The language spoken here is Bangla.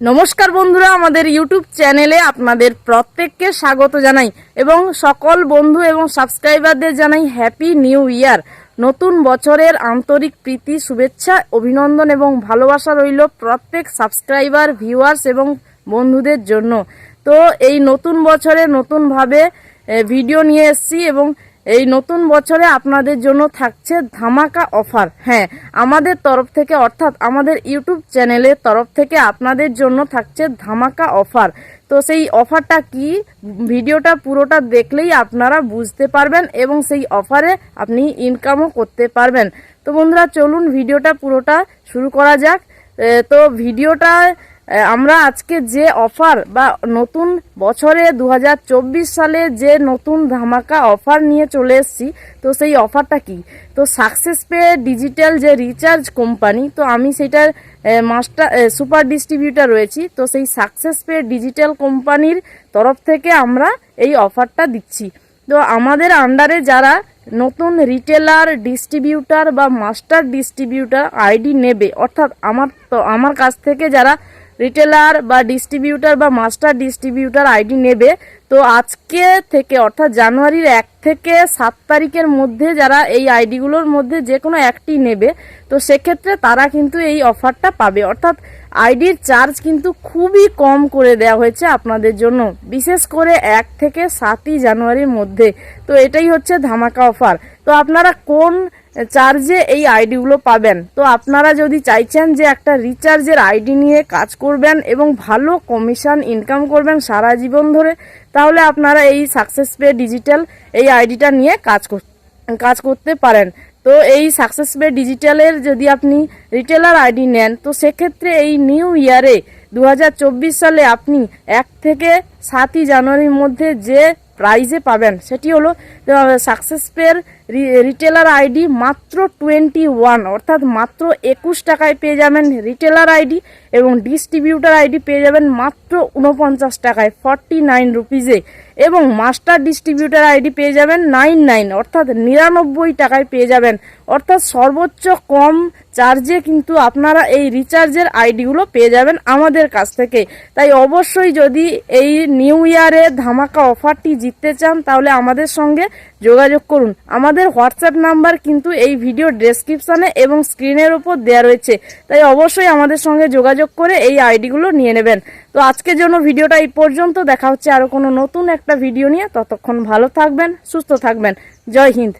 নমস্কার বন্ধুরা, আমাদের ইউটিউব চ্যানেলে আপনাদের প্রত্যেককে স্বাগত জানাই এবং সকল বন্ধু এবং সাবস্ক্রাইবারদের জানাই হ্যাপি নিউ ইয়ার নতুন বছরের আন্তরিক প্রীতি, শুভেচ্ছা, অভিনন্দন এবং ভালোবাসা রইল প্রত্যেক সাবস্ক্রাইবার ভিউয়ার্স এবং বন্ধুদের জন্য। তো এই নতুন বছরে নতুনভাবে ভিডিও নিয়ে এসেছি এবং এই নতুন বছরে আপনাদের জন্য থাকছে ধামাকা অফার। হ্যাঁ আমাদের তরফ থেকে, অর্থাৎ আমাদের ইউটিউব চ্যানেলের তরফ থেকে আপনাদের জন্য থাকছে ধামাকা অফার। তো সেই অফারটা কি? ভিডিওটা পুরোটা দেখলেই আপনারা বুঝতে পারবেন এবং সেই অফারে আপনি ইনকামও করতে পারবেন। তো বন্ধুরা, চলুন ভিডিওটা পুরোটা শুরু করা যাক। তো ভিডিওটা আমরা আজকে যে অফার বা নতুন বছরে দু হাজার চব্বিশ সালে যে নতুন ধামাকা অফার নিয়ে চলে এসেছি, তো সেই অফারটা কি? তো সাকসেস পে ডিজিটাল যে রিচার্জ কোম্পানি, তো আমি সেটার মাস্টার সুপার ডিস্ট্রিবিউটার রয়েছি, তো সেই সাকসেস পে ডিজিটাল কোম্পানির তরফ থেকে আমরা এই অফারটা দিচ্ছি। তো আমাদের আন্ডারে যারা নতুন রিটেলার, ডিস্ট্রিবিউটার বা মাস্টার ডিস্ট্রিবিউটার আইডি নেবে, অর্থাৎ আমার, তো আমার কাছ থেকে যারা রিটেলার বা ডিস্ট্রিবিউটার বা মাস্টার ডিস্ট্রিবিউটার আইডি নেবে। তো আজকে থেকে, অর্থাৎ জানুয়ারির এক থেকে সাত তারিখের মধ্যে যারা এই আইডিগুলোর মধ্যে যে কোনো একটি নেবে, তো সেক্ষেত্রে তারা কিন্তু এই অফারটা পাবে। অর্থাৎ আইডির চার্জ কিন্তু খুবই কম করে দেওয়া হয়েছে আপনাদের জন্য, বিশেষ করে এক থেকে সাতই জানুয়ারির মধ্যে। তো এটাই হচ্ছে ধামাকা অফার তো আপনারা কোন চার্জে এই আইডিগুলো পাবেন। তো আপনারা যদি চাইছেন যে একটা রিচার্জের আইডি নিয়ে কাজ করবেন এবং ভালো কমিশন ইনকাম করবেন সারা জীবন ধরে, তাহলে আপনারা এই সাকসেস পে ডিজিটাল এই আইডিটা নিয়ে কাজ কাজ করতে পারেন। তো এই সাকসেস পে ডিজিটালের যদি আপনি রিটেলার আইডি নেন, তো সেক্ষেত্রে এই নিউ ইয়ারে দু হাজার চব্বিশ সালে আপনি এক থেকে সাতই জানুয়ারির মধ্যে যে প্রাইজে পাবেন, সেটি হলো সাকসেস পের রিটেলার আইডি মাত্র টোয়েন্টি ওয়ান অর্থাৎ মাত্র একুশ টাকায় পেয়ে যাবেন রিটেলার আইডি এবং ডিস্ট্রিবিউটার আইডি পেয়ে যাবেন মাত্র উনপঞ্চাশ টাকায় ফর্টি নাইন রুপিজে এবং মাস্টার ডিস্ট্রিবিউটার আইডি পেয়ে যাবেন নাইন নাইন অর্থাৎ নিরানব্বই টাকায় পেয়ে যাবেন। অর্থাৎ সর্বোচ্চ কম চার্জে কিন্তু আপনারা এই রিচার্জের আইডিগুলো পেয়ে যাবেন আমাদের কাছ থেকে। তাই অবশ্যই যদি এই নিউ ইয়ারে ধামাকা অফারটি জিততে চান, তাহলে আমাদের সঙ্গে যোগাযোগ করুন। আমাদের হোয়াটসঅ্যাপ নাম্বার কিন্তু এই ভিডিও ডেসক্রিপশানে এবং স্ক্রিনের ওপর দেওয়া রয়েছে। তাই অবশ্যই আমাদের সঙ্গে যোগাযোগ করে এই আইডিগুলো নিয়ে নেবেন। তো আজকের জন্য ভিডিওটা এই পর্যন্ত। দেখা হচ্ছে আরও কোনো নতুন একটা ভিডিও নিয়ে। ততক্ষণ ভালো থাকবেন, সুস্থ থাকবেন। জয় হিন্দ।